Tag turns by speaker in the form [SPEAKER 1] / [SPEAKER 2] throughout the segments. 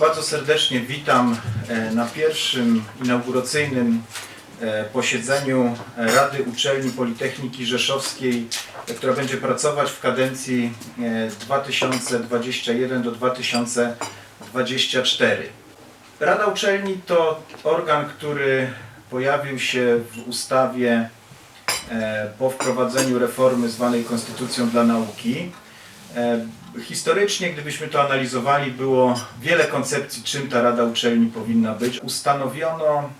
[SPEAKER 1] Bardzo serdecznie witam e, na pierwszym inauguracyjnym e, posiedzeniu Rady Uczelni Politechniki Rzeszowskiej, e, która będzie pracować w kadencji e, 2021 do 2024. Rada Uczelni to organ, który pojawił się w ustawie po wprowadzeniu reformy zwanej Konstytucją dla Nauki. E, Historycznie, gdybyśmy to analizowali, było wiele koncepcji, czym ta Rada Uczelni powinna być. Ustanowiono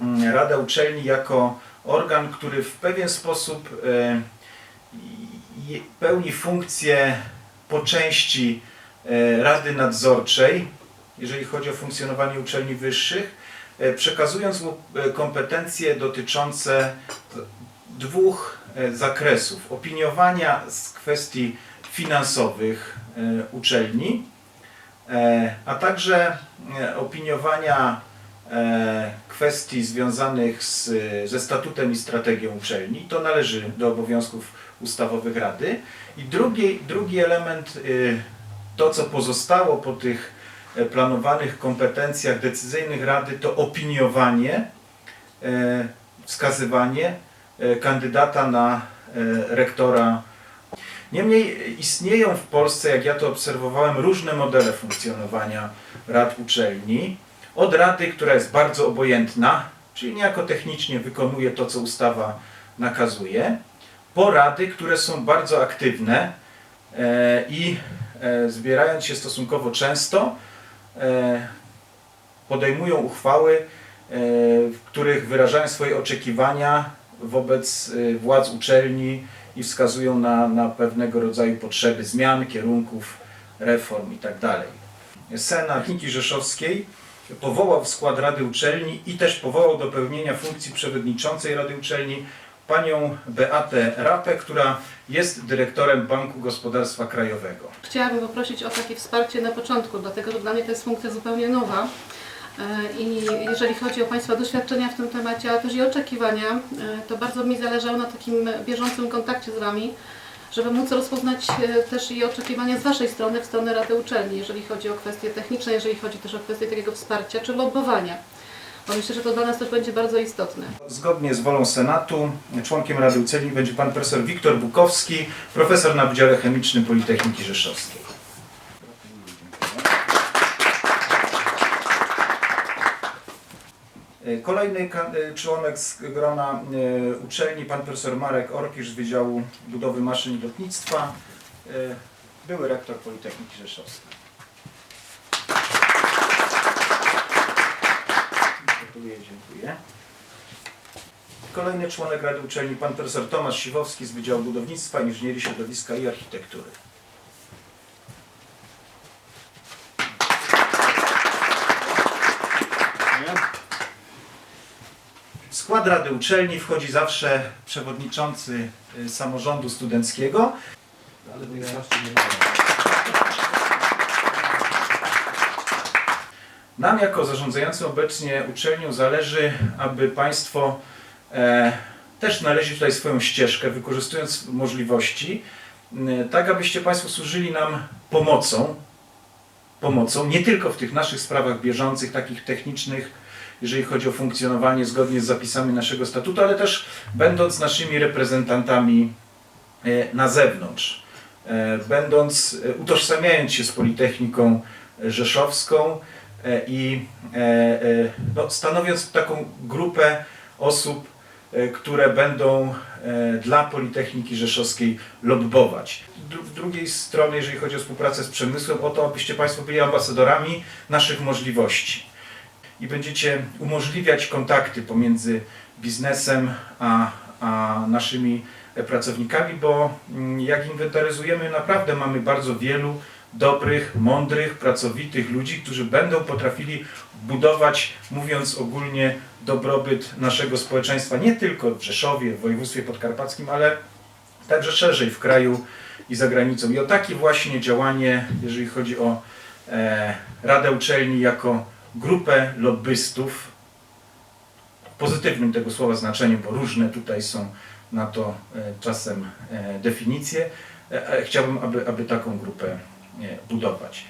[SPEAKER 1] mm, Radę Uczelni jako organ, który w pewien sposób e, pełni funkcję po części e, Rady Nadzorczej, jeżeli chodzi o funkcjonowanie uczelni wyższych, przekazując mu kompetencje dotyczące dwóch zakresów. Opiniowania z kwestii finansowych e, uczelni, e, a także e, opiniowania kwestii związanych z, ze statutem i strategią uczelni. To należy do obowiązków ustawowych Rady. I drugi, drugi element, to co pozostało po tych planowanych kompetencjach decyzyjnych Rady, to opiniowanie, wskazywanie kandydata na rektora Niemniej istnieją w Polsce, jak ja to obserwowałem, różne modele funkcjonowania rad uczelni. Od rady, która jest bardzo obojętna, czyli niejako technicznie wykonuje to, co ustawa nakazuje, po rady, które są bardzo aktywne e, i e, zbierając się stosunkowo często, e, podejmują uchwały, w których wyrażają swoje oczekiwania wobec władz uczelni, i wskazują na, na pewnego rodzaju potrzeby zmian, kierunków, reform itd. Senat Techniki Rzeszowskiej powołał w skład Rady Uczelni i też powołał do pełnienia funkcji przewodniczącej Rady Uczelni panią Beatę Rapę, która jest dyrektorem Banku Gospodarstwa Krajowego.
[SPEAKER 2] Chciałabym poprosić o takie wsparcie na początku, dlatego że dla mnie to jest funkcja zupełnie nowa. E, I jeżeli chodzi o Państwa doświadczenia w tym temacie, ale też i oczekiwania, e, to bardzo mi zależało na takim bieżącym kontakcie z Wami, żeby móc rozpoznać e, też i oczekiwania z Waszej strony, w stronę Rady Uczelni, jeżeli chodzi o kwestie techniczne, jeżeli chodzi też o kwestie takiego wsparcia czy lobbowania. Bo myślę, że to dla nas też będzie bardzo istotne.
[SPEAKER 1] Zgodnie z wolą Senatu członkiem Rady Uczelni będzie pan profesor Wiktor Bukowski, profesor na Wydziale Chemicznym Politechniki Rzeszowskiej. Kolejny kan- e, członek z grona e, uczelni, pan profesor Marek Orkisz z Wydziału Budowy Maszyn i Lotnictwa, e, były rektor Politechniki Rzeszowskiej. Gratuluję, dziękuję. Kolejny członek Rady Uczelni, pan profesor Tomasz Siwowski z Wydziału Budownictwa, Inżynierii Środowiska i Architektury. W skład Rady Uczelni wchodzi zawsze przewodniczący y, samorządu studenckiego. Nam jako zarządzającym obecnie uczelnią zależy, aby Państwo e, też znaleźli tutaj swoją ścieżkę, wykorzystując możliwości, m, tak abyście Państwo służyli nam pomocą, pomocą nie tylko w tych naszych sprawach bieżących, takich technicznych, jeżeli chodzi o funkcjonowanie zgodnie z zapisami naszego statutu, ale też będąc naszymi reprezentantami e, na zewnątrz, e, będąc, e, utożsamiając się z Politechniką Rzeszowską, i no, stanowiąc taką grupę osób, które będą dla Politechniki Rzeszowskiej lobbować. Z drugiej strony, jeżeli chodzi o współpracę z przemysłem, o to, abyście Państwo byli ambasadorami naszych możliwości i będziecie umożliwiać kontakty pomiędzy biznesem a, a naszymi pracownikami, bo mm, jak inwentaryzujemy, naprawdę mamy bardzo wielu dobrych, mądrych, pracowitych ludzi, którzy będą potrafili budować, mówiąc ogólnie, dobrobyt naszego społeczeństwa nie tylko w Rzeszowie, w województwie podkarpackim, ale także szerzej w kraju i za granicą. I o takie właśnie działanie, jeżeli chodzi o e, Radę Uczelni jako grupę lobbystów, w pozytywnym tego słowa znaczeniu, bo różne tutaj są na to e, czasem e, definicje, e, chciałbym, aby, aby taką grupę budować.